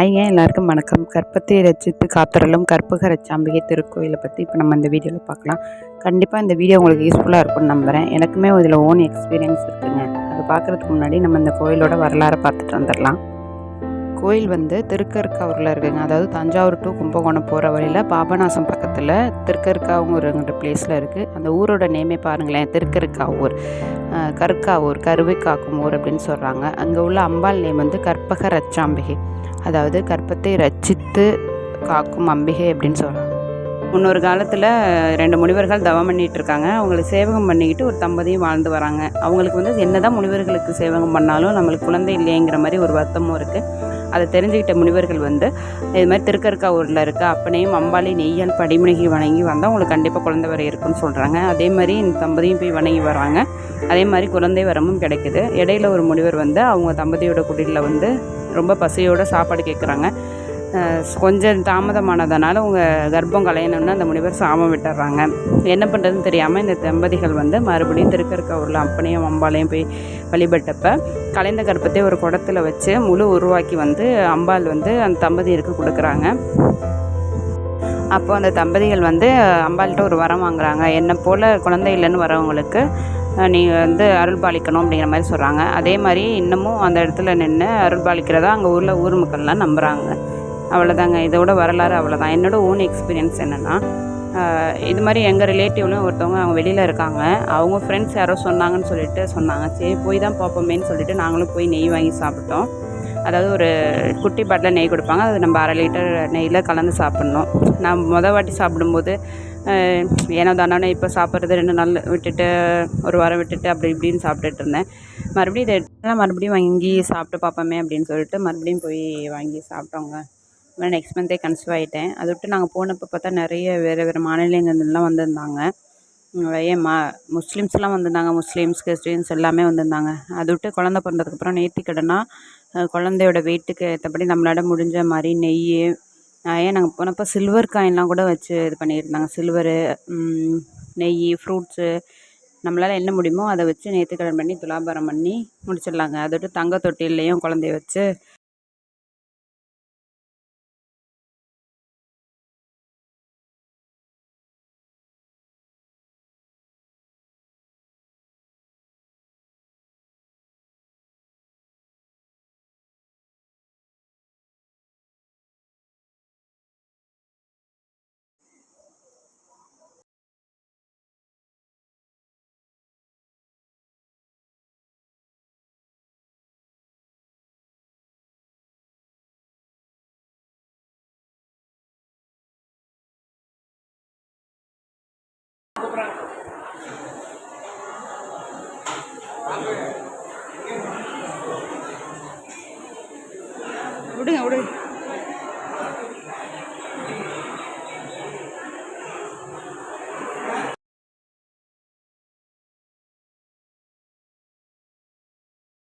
ஐயா எல்லாருக்கும் வணக்கம். கற்பத்தை ரசித்து காத்தரலும் கற்பக ரச்சாம்பிகை திருக்கோயிலை பற்றி இப்போ நம்ம இந்த வீடியோவில் பார்க்கலாம் கண்டிப்பாக இந்த வீடியோ உங்களுக்கு யூஸ்ஃபுல்லாக இருக்கும்னு நம்புகிறேன் எனக்குமே இதில் ஓன் எக்ஸ்பீரியன்ஸ் இருக்குங்க. அது பார்க்குறதுக்கு முன்னாடி நம்ம இந்த கோயிலோட வரலாறை பார்த்துட்டு வந்துடலாம் கோயில் வந்து திருக்கற்காவூரில் இருக்குங்க. அதாவது தஞ்சாவூர் டு கும்பகோணம் போகிற வழியில் பாபநாசம் பக்கத்தில் திருக்கருக்காவூருங்கிற பிளேஸில் இருக்குது அந்த ஊரோட நேமே பாருங்களேன். திருக்கற்காவூர் கற்காவூர் கருவை காக்கும் ஊர் அப்படின்னு சொல்கிறாங்க அங்கே உள்ள அம்பாள் நேம் வந்து கற்பக ரச்சாம்பிகை. அதாவது கற்பத்தை ரச்சித்து காக்கும் அம்பிகை அப்படின்னு சொல்கிறாங்க முன்னொரு காலத்தில் ரெண்டு முனிவர்கள் தவம் பண்ணிகிட்டு இருக்காங்க. அவங்களுக்கு சேவகம் பண்ணிக்கிட்டு ஒரு தம்பதியும் வாழ்ந்து வராங்க. அவங்களுக்கு வந்து என்னதான் முனிவர்களுக்கு சேவகம் பண்ணாலும் நம்மளுக்கு குழந்தை இல்லைங்கிற மாதிரி ஒரு வருத்தமும் இருக்குது அதை தெரிஞ்சுக்கிட்ட முனிவர்கள் வந்து இது மாதிரி திருக்கற்காவூரில் இருக்க அப்பனையும் அம்பாளை நெய்யால் படிமுனிகி வணங்கி வந்தால் உங்களுக்கு கண்டிப்பாக குழந்தை வர இருக்குன்னு சொல்கிறாங்க அதே மாதிரி இந்த தம்பதியும் போய் வணங்கி வராங்க. அதே மாதிரி குழந்தை வரமும் கிடைக்குது. இடையில ஒரு முனிவர் வந்து அவங்க தம்பதியோட குடிலில் வந்து ரொம்ப பசியோட சாப்பாடு கேட்குறாங்க கொஞ்சம் தாமதமானதுனால அவங்க கர்ப்பம் கலையணும்னு அந்த முனிவர் சாமம் விட்டுறாங்க. என்ன பண்ணுறதுன்னு தெரியாமல் இந்த தம்பதிகள் வந்து மறுபடியும் திருக்கற்காவூரில் அப்பனையும் அம்பாளையும் போய் வழிபட்டப்போ கலைந்த கர்ப்பத்தை ஒரு குடத்துல வச்சு முழு உருவாக்கி வந்து அம்பாள் வந்து அந்த தம்பதியருக்கு கொடுக்குறாங்க. அப்போ அந்த தம்பதிகள் வந்து அம்பாள்கிட்ட ஒரு வரம் வாங்குறாங்க. என்னை போல் குழந்தை இல்லைன்னு வரவங்களுக்கு நீங்கள் வந்து அருள் பாலிக்கணும் அப்படிங்கிற மாதிரி சொல்கிறாங்க அதே மாதிரி இன்னமும் அந்த இடத்துல நின்று அருள் பாலிக்கிறதா அங்கே ஊரில் ஊர் மக்கள்லாம் நம்புகிறாங்க அவ்வளோதாங்க இதோட வரலாறு அவ்வளோதான் என்னோடய ஓன் எக்ஸ்பீரியன்ஸ் என்னென்னா இது மாதிரி எங்கள் ரிலேட்டிவ்லையும் ஒருத்தவங்க அவங்க வெளியில் இருக்காங்க. அவங்க ஃப்ரெண்ட்ஸ் யாரோ சொன்னாங்கன்னு சொல்லிட்டு சொன்னாங்க. சரி போய் தான் பார்ப்போமேன்னு சொல்லிட்டு நாங்களும் போய் நெய் வாங்கி சாப்பிட்டோம். அதாவது ஒரு குட்டி பாட்டில் நெய் கொடுப்பாங்க. அது நம்ம அரை லிட்டர் நெய்யில் கலந்து சாப்பிட்ணும். நான் மொதல் வாட்டி சாப்பிடும்போது ஏன்னா ஏனோ தானே இப்போ சாப்பிட்றது ரெண்டு நாள் விட்டுட்டு ஒரு வாரம் விட்டுட்டு அப்படி இப்படின்னு சாப்பிட்டுட்டு இருந்தேன். மறுபடியும் இதை மறுபடியும் வாங்கி சாப்பிட்டு பார்ப்போமே அப்படின்னு சொல்லிட்டு மறுபடியும் போய் வாங்கி சாப்பிட்டோங்க. நான் நெக்ஸ்ட் மந்த்தே கன்சீவ் ஆகிட்டேன் அதை விட்டு நாங்கள் போனப்போ பார்த்தா நிறைய வேறு வேறு மாநிலங்கள்லாம் வந்திருந்தாங்க. நிறைய ஏன் மா முஸ்லீம்ஸ்லாம் வந்திருந்தாங்க முஸ்லீம்ஸ் கிறிஸ்டின்ஸ் எல்லாமே வந்திருந்தாங்க. அதை விட்டு குழந்த பிறந்ததுக்கப்புறம் நேர்த்திக்கடனா குழந்தையோட வெயிட்டுக்கு ஏற்றபடி நம்மளால முடிஞ்ச மாதிரி நெய் ஏன் நாங்கள் போனப்போ சில்வர் காயின்லாம் கூட வச்சு இது பண்ணியிருந்தாங்க. சில்வரு நெய் ஃப்ரூட்ஸு நம்மளால் என்ன முடியுமோ அதை வச்சு நேர்த்திக்கடன் பண்ணி துலாபாரம் பண்ணி முடிச்சிடலாங்க. அதை விட்டு தங்க தொட்டிலையும் குழந்தைய வச்சு விடுங்க விடுங்க.